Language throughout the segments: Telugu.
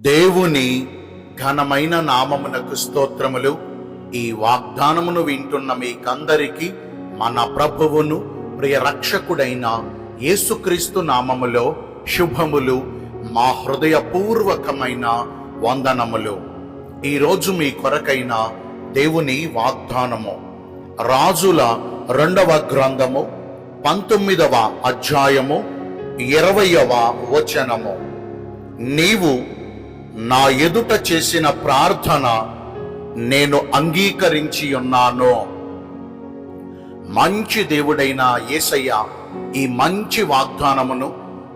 దేవుని ఘనమైన నామమునకు స్తోత్రములు. ఈ వాగ్దానమును వింటున్న మీకందరికీ మన ప్రభువును ప్రియ రక్షకుడైన యేసుక్రీస్తు నామములో శుభములు మా హృదయపూర్వకమైన వందనములు. ఈరోజు మీ కొరకైన దేవుని వాగ్దానము. రాజుల రెండవ గ్రంథము పంతొమ్మిదవ అధ్యాయము ఇరవయవ వచనము. నీవు నా ఎదుట చేసిన ప్రార్థన నేను అంగీకరించి ఉన్నాను. మంచి దేవుడైన యేసయ్య ఈ మంచి వాగ్దానమును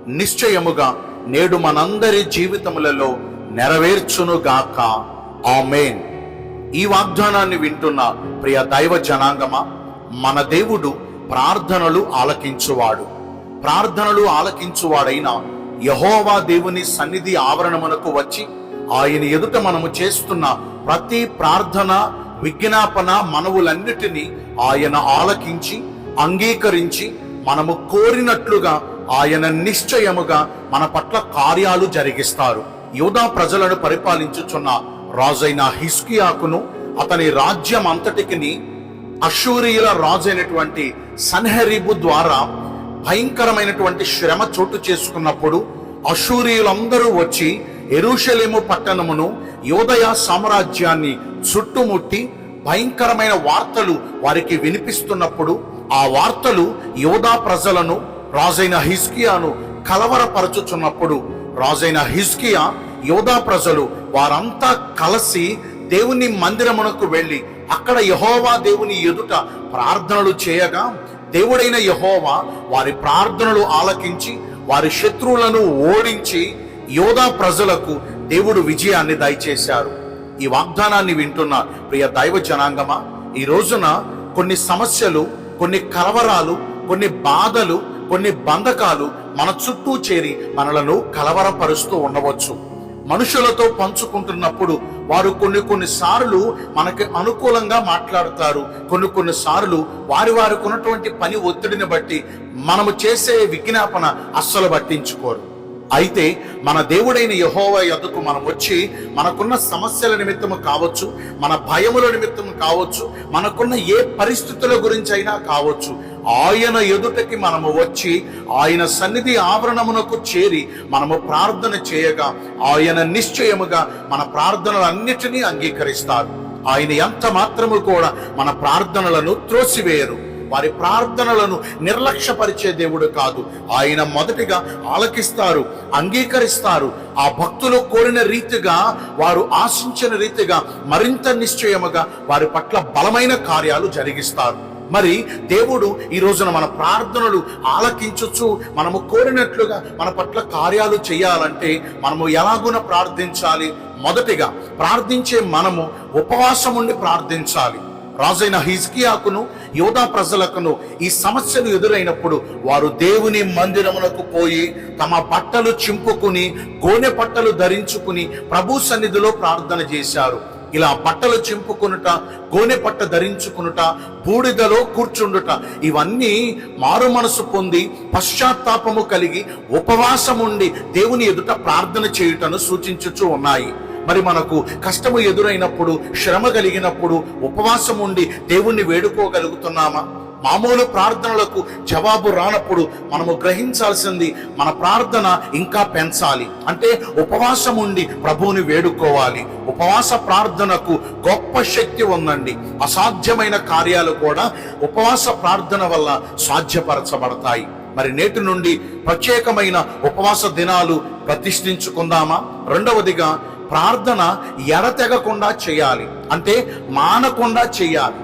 నిశ్చయముగా నేడు మనందరి జీవితములలో నెరవేర్చునుగాక. ఆమెన్. ఈ వాగ్దానాన్ని వింటున్న ప్రియ దైవ జనాంగమా మన దేవుడు ప్రార్థనలు ఆలకించువాడు. ప్రార్థనలు ఆలకించువాడైన యహోవా దేవుని సన్నిధి ఆవరణమునకు వచ్చి ఆయన ఎదుట మనము చేస్తున్న ప్రతి ప్రార్థన విజ్ఞాపన మనవులన్నిటినీ ఆయన ఆలకించి అంగీకరించి మనము కోరినట్లుగా ఆయన నిశ్చయముగా మన పట్ల కార్యాలు జరిగిస్తారు. యోధా ప్రజలను పరిపాలించుచున్న రాజైన హిస్కియాకును అతని రాజ్యం అంతటికిని అశూరియుల రాజైనటువంటి సన్హరీబు ద్వారా భయంకరమైనటువంటి శ్రమ చోటు చేసుకున్నప్పుడు అశూరియులందరూ వచ్చి ఎరుషలేము పట్టణమును యోదయ సామ్రాజ్యాన్ని చుట్టుముట్టి భయంకరమైన వార్తలు వారికి వినిపిస్తున్నప్పుడు ఆ వార్తలు యోధా ప్రజలను రాజైన హిస్కియాను కలవరపరచుచున్నప్పుడు రాజైన హిస్కియా యోధా ప్రజలు వారంతా కలిసి దేవుని మందిరమునకు వెళ్ళి అక్కడ యహోవా దేవుని ఎదుట ప్రార్థనలు చేయగా దేవుడైన యహోవా వారి ప్రార్థనలు ఆలకించి వారి శత్రువులను ఓడించి యోధా ప్రజలకు దేవుడు విజయాన్ని దయచేశారు. ఈ వాగ్దానాన్ని వింటున్న ప్రియ దైవ జనాంగమా ఈ రోజున కొన్ని సమస్యలు కొన్ని కలవరాలు కొన్ని బాధలు కొన్ని బంధకాలు మన చుట్టూ చేరి మనలను కలవరపరుస్తూ ఉండవచ్చు. మనుషులతో పంచుకుంటున్నప్పుడు వారు కొన్ని కొన్ని సార్లు మనకి అనుకూలంగా మాట్లాడతారు. కొన్ని కొన్ని సార్లు వారి వారికి ఉన్నటువంటి పని ఒత్తిడిని బట్టి మనము చేసే విజ్ఞాపన అస్సలు పట్టించుకోరు. అయితే మన దేవుడైన యహోవ యొద్దకు మనం వచ్చి మనకున్న సమస్యల నిమిత్తము కావచ్చు మన భయముల నిమిత్తము కావచ్చు మనకున్న ఏ పరిస్థితుల గురించి అయినా కావచ్చు ఆయన ఎదుటకి మనము వచ్చి ఆయన సన్నిధి ఆవరణమునకు చేరి మనము ప్రార్థన చేయగా ఆయన నిశ్చయముగా మన ప్రార్థనలన్నిటినీ అంగీకరిస్తారు. ఆయన ఎంత మాత్రము కూడా మన ప్రార్థనలను త్రోసివేయరు. వారి ప్రార్థనలను నిర్లక్ష్యపరిచే దేవుడు కాదు. ఆయన మొదటిగా ఆలకిస్తారు అంగీకరిస్తారు. ఆ భక్తులు కోరిన రీతిగా వారు ఆశించిన రీతిగా మరింత నిశ్చయముగా వారి పట్ల బలమైన కార్యాలు జరిగిస్తారు. మరి దేవుడు ఈ రోజున మన ప్రార్థనలు ఆలకించచ్చు మనము కోరినట్లుగా మన పట్ల కార్యాలు చేయాలంటే మనము ఎలాగున ప్రార్థించాలి? మొదటిగా ప్రార్థించే మనము ఉపవాసం ఉండి ప్రార్థించాలి. రాజైన హిజ్కియాకును యోధా ప్రజలకును ఈ సమస్యలు ఎదురైనప్పుడు వారు దేవుని మందిరమునకు పోయి తమ బట్టలు చింపుకుని గోనె పట్టలు ధరించుకుని ప్రభు సన్నిధిలో ప్రార్థన చేశారు. ఇలా బట్టలు చింపుకొనుట గోనె పట్ట ధరించుకునుట బూడిదలో కూర్చుండుట ఇవన్నీ మారు మనసు పొంది పశ్చాత్తాపము కలిగి ఉపవాసం ఉండి దేవుని ఎదుట ప్రార్థన చేయుటను సూచించుచూ ఉన్నాయి. మరి మనకు కష్టము ఎదురైనప్పుడు శ్రమ కలిగినప్పుడు ఉపవాసం ఉండి దేవుణ్ణి వేడుకోగలుగుతున్నామా? మామూలు ప్రార్థనలకు జవాబు రానప్పుడు మనము గ్రహించాల్సింది మన ప్రార్థన ఇంకా పెంచాలి. అంటే ఉపవాసం ఉండి ప్రభువుని వేడుకోవాలి. ఉపవాస ప్రార్థనకు గొప్ప శక్తి ఉందండి. అసాధ్యమైన కార్యాలు కూడా ఉపవాస ప్రార్థన వల్ల సాధ్యపరచబడతాయి. మరి నేటి నుండి ప్రత్యేకమైన ఉపవాస దినాలు ప్రతిష్ఠించుకుందామా? రెండవదిగా ప్రార్థన ఎడతెగకుండా చేయాలి. అంటే మానకుండా చేయాలి.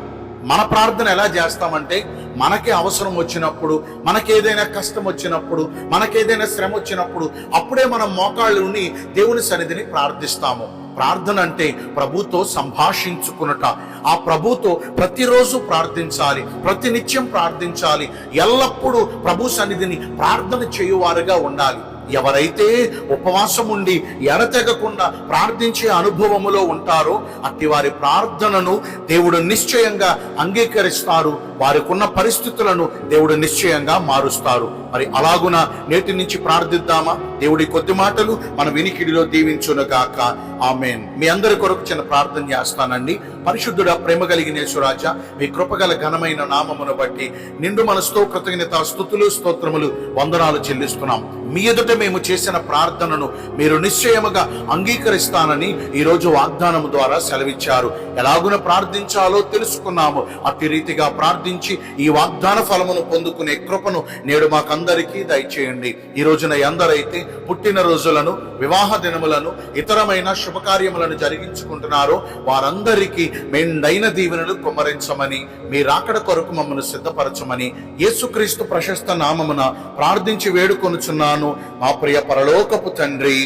మన ప్రార్థన ఎలా చేస్తామంటే మనకి అవసరం వచ్చినప్పుడు మనకేదైనా కష్టం వచ్చినప్పుడు మనకేదైనా శ్రమ వచ్చినప్పుడు అప్పుడే మనం మోకాళ్ళు ఉండి దేవుని సన్నిధిని ప్రార్థిస్తాము. ప్రార్థన అంటే ప్రభుతో సంభాషించుకునుట. ఆ ప్రభుతో ప్రతిరోజు ప్రార్థించాలి. ప్రతినిత్యం ప్రార్థించాలి. ఎల్లప్పుడూ ప్రభు సన్నిధిని ప్రార్థన చేయువారుగా ఉండాలి. ఎవరైతే ఉపవాసం ఉండి ఎడతెగకుండా ప్రార్థించే అనుభవములో ఉంటారో అట్టి వారి ప్రార్థనను దేవుడు నిశ్చయంగా అంగీకరిస్తారు. వారికి ఉన్న పరిస్థితులను దేవుడు నిశ్చయంగా మారుస్తారు. మరి అలాగున నేటి నుంచి ప్రార్థిద్దామా? దేవుడి కొద్ది మాటలు మన వినికిడిలో దీవించునుగాక. ఆమెన్. మీ అందరి కొరకు చిన్న ప్రార్థన చేస్తానండి. పరిశుద్ధుడ ప్రేమ కలిగిన యేసురాజ మీ కృపగల ఘనమైన నామమును బట్టి నిండు మనసుతో కృతజ్ఞత స్థుతులు స్తోత్రములు వందనాలు చెల్లిస్తున్నాం. మీ ఎదుట మేము చేసిన ప్రార్థనను మీరు నిశ్చయముగా అంగీకరిస్తానని ఈరోజు వాగ్దానము ద్వారా సెలవిచ్చారు. ఎలాగున ప్రార్థించాలో తెలుసుకున్నాము. అతి రీతిగా ప్రార్థించి ఈ వాగ్దాన ఫలమును పొందుకునే కృపను నేడు మాకందరికీ దయచేయండి. ఈ రోజున ఎందరైతే పుట్టిన రోజులను వివాహ దినములను ఇతరమైన శుభకార్యములను జరిగించుకుంటున్నారో వారందరికీ మెండైన దీవెనలు కుమరించమని మీ రాకడ కొరకు మమ్మల్ని సిద్ధపరచమని యేసుక్రీస్తు ప్రశస్త నామమున ప్రార్థించి వేడుకొనుచున్నాను. మా ప్రియ పరలోకపు తండ్రి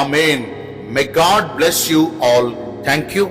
amen. May God bless you all thank you